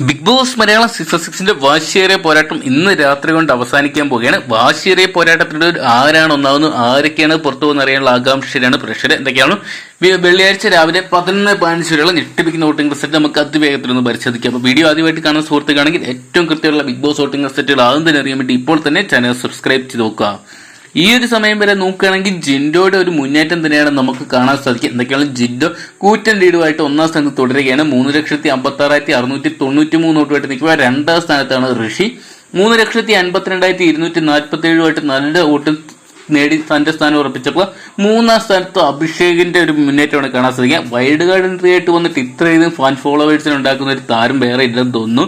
Big Boss Malayalam season സിക്സിന്റെ വാശിയേറിയ പോരാട്ടം ഇന്ന് രാത്രി കൊണ്ട് അവസാനിക്കാൻ പോവുകയാണ്. വാശിയേറിയ പോരാട്ടത്തിന്റെ ആരാണ് ഒന്നാവുന്നത് ആരൊക്കെയാണ് പുറത്തു പോകുന്ന അറിയാനുള്ള ആകാംക്ഷയിലാണ് പ്രേക്ഷകർ. എന്തൊക്കെയാണ്? വെള്ളിയാഴ്ച രാവിലെ പതിനൊന്ന് പതിനഞ്ച് വരെയുള്ള ഞെട്ടിപ്പിക്കുന്ന വോട്ടിംഗ് റിസൾട്ട് നമുക്ക് അതിവേഗത്തിൽ ഒന്ന് പരിശോധിക്കാം. അപ്പോൾ വീഡിയോ ആദ്യമായിട്ട് കാണുന്ന സുഹൃത്തുക്കാണെങ്കിൽ ഏറ്റവും കൃത്യമുള്ള ബിഗ് ബോസ് വോട്ടിംഗ് റിസൾട്ടുകൾ ആദ്യം തന്നെ അറിയാൻ വേണ്ടി ഇപ്പോൾ തന്നെ ചാനൽ സബ്സ്ക്രൈബ് ചെയ്ത് നോക്കുക. ഈ ഒരു സമയം വരെ നോക്കുകയാണെങ്കിൽ ജിൻഡോയുടെ ഒരു മുന്നേറ്റം തന്നെയാണ് നമുക്ക് കാണാൻ സാധിക്കുക. എന്തൊക്കെയാണ്? ജിൻഡോ കൂറ്റൻ ലീഡുമായിട്ട് ഒന്നാം സ്ഥാനത്ത് തുടരുകയാണ്. മൂന്ന് ലക്ഷത്തി അമ്പത്തി ആറായിരത്തി അറുന്നൂറ്റി തൊണ്ണൂറ്റി മൂന്ന് വോട്ടുമായിട്ട് നിൽക്കുക. രണ്ടാം സ്ഥാനത്താണ് ഋഷി. മൂന്ന് ലക്ഷത്തി അൻപത്തിരണ്ടായിരത്തി ഇരുന്നൂറ്റി നാൽപ്പത്തി ഏഴുമായിട്ട് നല്ല വോട്ടും നേടി തന്റെ സ്ഥാനം ഉറപ്പിച്ചപ്പോൾ മൂന്നാം സ്ഥാനത്ത് അഭിഷേകിന്റെ ഒരു മുന്നേറ്റമാണ് കാണാൻ സാധിക്കുക. വൈൽഡ് കാർഡ് എൻട്രി ആയിട്ട് വന്നിട്ട് ഇത്രയധികം ഫാൻ ഫോളോവേഴ്സിന് ഉണ്ടാക്കുന്ന ഒരു താരം വേറെ ഇല്ലെന്ന് തോന്നുന്നു.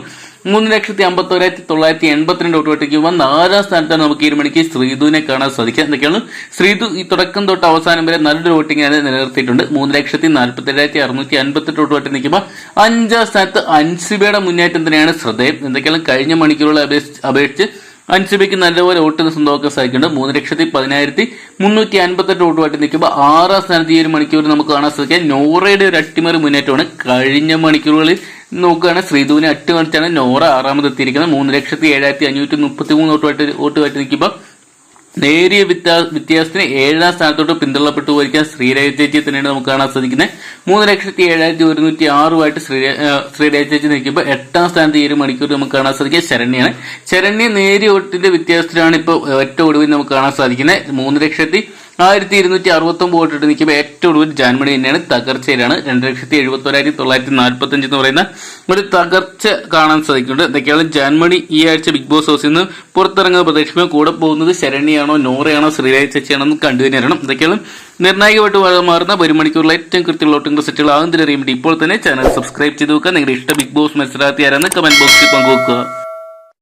മൂന്ന് ലക്ഷത്തി അമ്പത്തി ഒരായിരത്തി തൊള്ളായിരത്തി എൺപത്തിരണ്ട് വോട്ടുകൾക്ക് ആറാം സ്ഥാനത്താണ് നമുക്ക് ഈ മണിക്ക് ശ്രീധുവിനെ കാണാൻ സാധിക്കുക? എന്തൊക്കെയാണ്? ശ്രീധു ഈ തുടക്കം തൊട്ട് അവസാനം വരെ നല്ലൊരു വോട്ടിംഗ് ആണ് നിലനിർത്തിയിട്ടുണ്ട്. മൂന്ന് ലക്ഷത്തി നാൽപ്പത്തി ഏഴായിരത്തി അറുന്നൂറ്റി അൻപത്തെട്ട് വോട്ടുമായിട്ട് നിൽക്കുമ്പോൾ അഞ്ചാം സ്ഥാനത്ത് അൻസിബയുടെ മുന്നേറ്റം തന്നെയാണ് ശ്രദ്ധേയം. എന്തൊക്കെയാണ്? കഴിഞ്ഞ മണിക്കൂറുകളെ അപേക്ഷിച്ച് അൻസിബയ്ക്ക് നല്ലപോലെ വോട്ട് സ്വന്തമാക്കാൻ സാധിക്കുന്നുണ്ട്. മൂന്ന് ലക്ഷത്തി പതിനായിരത്തി മുന്നൂറ്റി അൻപത്തെട്ട് വോട്ടുമായിട്ട് നിൽക്കുമ്പോൾ ആറാം സ്ഥാനത്ത് ഈ ഒരു മണിക്കൂർ നമുക്ക് കാണാൻ സാധിക്കാം. നോറയുടെ ഒരു അട്ടിമറി മുന്നേറ്റമാണ് കഴിഞ്ഞ മണിക്കൂറുകളിൽ നോക്കുകയാണ് ശ്രീധുവിനെ അട്ടിമറിച്ചാണ് നോറ ആറാമത് എത്തിയിരിക്കുന്നത് മൂന്ന് ലക്ഷത്തി ഏഴായിരത്തി അഞ്ഞൂറ്റി മുപ്പത്തി മൂന്ന് വോട്ടുമായിട്ട് വോട്ടുമായിട്ട് നിൽക്കുമ്പോൾ നേരിയ വ്യത്യാ വ്യത്യാസത്തിന് ഏഴാം സ്ഥാനത്തോട്ട് പിന്തള്ളപ്പെട്ടു പോയിരിക്കാൻ ചേച്ചി തന്നെയാണ് നമുക്ക് കാണാൻ സാധിക്കുന്നത്. മൂന്ന് ലക്ഷത്തി ഏഴായിരത്തി ഒരുന്നൂറ്റി ആറുമായിട്ട് ശ്രീ ശ്രീരേഖ ചേച്ചി നിൽക്കുമ്പോൾ എട്ടാം സ്ഥാനത്ത് ഈ ഒരു മണിക്കൂർ നമുക്ക് കാണാൻ സാധിക്കുക. ശരണ്യാണ്. ശരണ്യ നേരിയ ഓട്ടിന്റെ വ്യത്യാസത്തിലാണ് ഇപ്പോൾ ഒറ്റ ഒടുവിൽ നമുക്ക് കാണാൻ സാധിക്കുന്നത്. മൂന്ന് ലക്ഷത്തി ആയിരത്തി ഇരുന്നൂറ്റി അറുപത്തൊമ്പത് വോട്ട് വോട്ടിട്ട് നിൽക്കുമ്പോൾ ഏറ്റവും ഒടുവിൽ ജാൻമണി തന്നെയാണ്. തകർച്ചയിലാണ്. രണ്ട് ലക്ഷത്തി എഴുപത്തി ഒരായിരത്തി തൊള്ളായിരത്തി നാൽപ്പത്തി അഞ്ച് എന്ന് പറയുന്ന ഒരു തകർച്ച കാണാൻ സാധിക്കുന്നുണ്ട്. എന്തൊക്കെയാണ് ജാൻമണി ഈ ആഴ്ച ബിഗ് ബോസ് ഹൗസിൽ നിന്ന് പുറത്തിറങ്ങുന്ന പ്രതീക്ഷിക്കുമ്പോൾ കൂടെ പോകുന്നത് ശരണിയാണോ നോറയാണോ ശ്രീരാജ് ചേച്ചിയാണോ എന്ന് കണ്ടു തന്നെയാണ് എന്തൊക്കെയാണ് നിർണായകമായിട്ട് മാറുന്ന ഒരു മണിക്കൂറിലെ ഏറ്റവും കൃത്യമുള്ള വോട്ടിംഗ് സെറ്റുകൾ ആകുന്നതിന് അറിയുമ്പോൾ ഇപ്പോൾ തന്നെ ചാനൽ സബ്സ്ക്രൈബ് ചെയ്ത് വെക്കുക. നിങ്ങളുടെ ഇഷ്ട ബിഗ് ബോസ് മത്സരാർത്ഥി ആരാന്ന് കമന്റ് ബോക്സിൽ പങ്കുവെക്കുക.